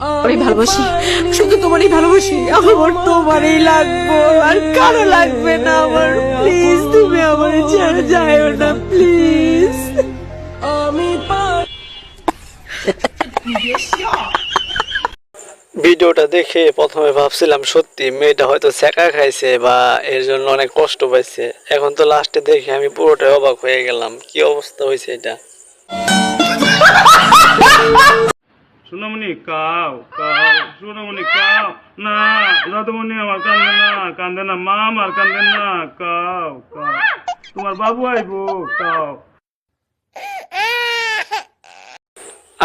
তোমারই ভালোবাসি। শুধু তোমারই ভালোবাসি। আমার তোমারই লাগবো। আর কারও লাগবে না আমার। প্লিজ তুমি আমার ছেড়ে যাও না প্লিজ ভিডিওটা দেখে প্রথমে ভাবছিলাম সত্যি মেয়েটা হয়তো সেকা খাইছে বা এর জন্য অনেক কষ্ট পাইছে। এখন তো লাস্টে দেখে আমি পুরোটাই অবাক হয়ে গেলাম। কি অবস্থা হয়েছে এটা? সোনামণি, কাও কাও, সোনামণি, কাও, না, রাধমণি আমার কান্দে না কান্দে না মা আমার কান্দে না, কাও কাও। তোমার বাবু আইবো, কাও।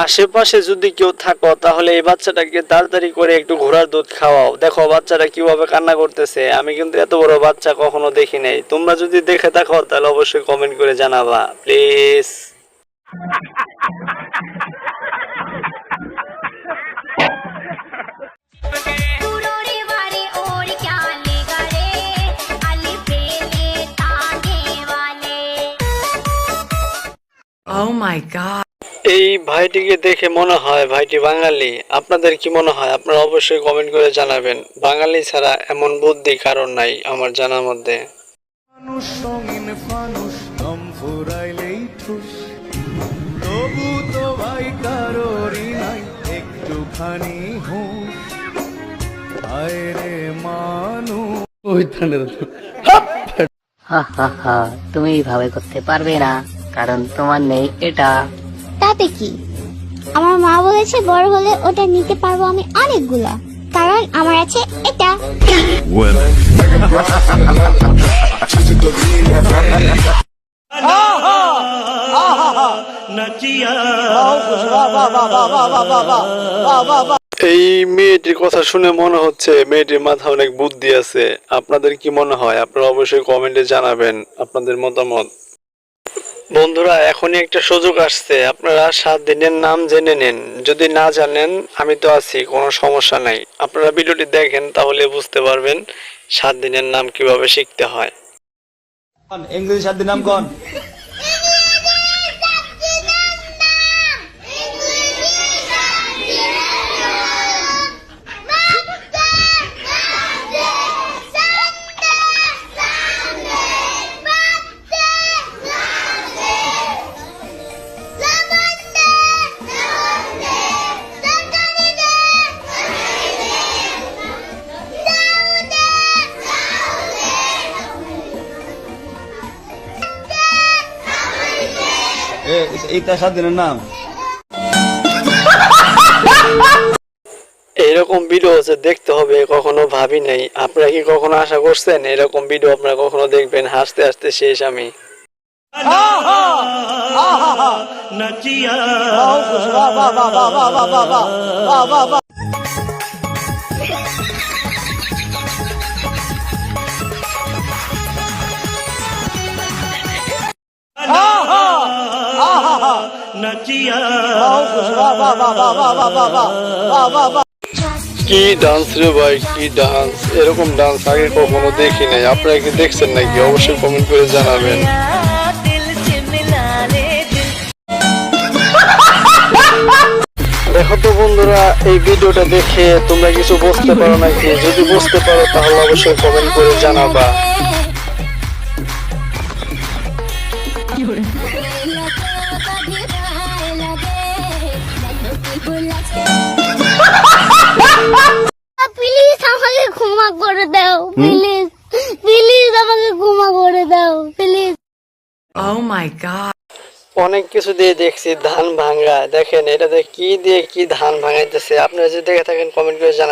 আশেপাশে যদি কেউ থাকো, তাহলে এই বাচ্চাটাকে তাড়াতাড়ি করে একটু ঘোড়ার দুধ খাওয়াও। দেখো, বাচ্চাটা কীভাবে কান্না করতেছে। আমি কিন্তু এত বড় বাচ্চা কখনো দেখি নাই। তোমরা যদি দেখে থাকো, তাহলে অবশ্যই কমেন্ট করে জানাবা প্লিজ মাই গড এই ভাইটিকে দেখে মনে হয় ভাইটি বাঙালি। আপনাদের কি মনে হয়? আপনারা অবশ্যই কমেন্ট করে জানাবেন। বাঙালি ছাড়া এমন বুদ্ধি কারণ নাই আমার জানার মধ্যে। তবু তো ভাই কারোরই নাই একটুখানি হুঁশ। রে মানুষ। তুমি এইভাবে করতে পারবে না। কারণ তোমার নেই এটা। তাতে কি? আমার মা বলেছে বড় হলে ওটা নিতে পারব আমি অনেকগুলা। কারণ আমার আছে এটা। এই মেয়েটির কথা শুনে মনে হচ্ছে মেয়েটির মাথা অনেক বুদ্ধি আছে। আপনাদের কি মনে হয়? আপনারা অবশ্যই কমেন্টে জানাবেন আপনাদের মতামত। বন্ধুরা, এখনই একটা সুযোগ আসছে। আপনারা সাত দিনের নাম জেনে নেন। যদি না জানেন, আমি তো আছি, কোনো সমস্যা নাই। আপনারা ভিডিওটি দেখেন, তাহলে বুঝতে পারবেন সাত দিনের নাম কীভাবে শিখতে হয়। ইংরেজি সাত দিন নাম কন? এইটা সাত দিনের নাম এরকম ভিডিও যে দেখতে হবে কখনো ভাবি নাই আপনারা কি কখনো আশা করছেন এরকম ভিডিও আপনারা কখনো দেখবেন হাসতে হাসতে শেষ আমি কি ডান্স রে ভাই, কি ডান্স এরকম ডান্স আগে কখনো দেখি নাই। আপনারা কি দেখছেন নাকি? অবশ্যই কমেন্ট করে জানাবেন। দেখো তো বন্ধুরা, এই ভিডিওটা দেখে তোমরা কিছু বুঝতে পারো নাকি? যদি বুঝতে পারো, তাহলে অবশ্যই কমেন্ট করে জানাবা। প্লিজ আমাকে ক্ষমা করে দাও প্লিজ প্লিজ আমাকে ক্ষমা করে দাও প্লিজ ও মাই গড অনেক কিছু দিয়ে দেখছি ধান ভাঙা। দেখেন এটাতে কি দিয়ে কি ধান ভাঙাইতেছে? আপনারা যদি দেখে থাকেন কমেন্ট করে জানাবেন।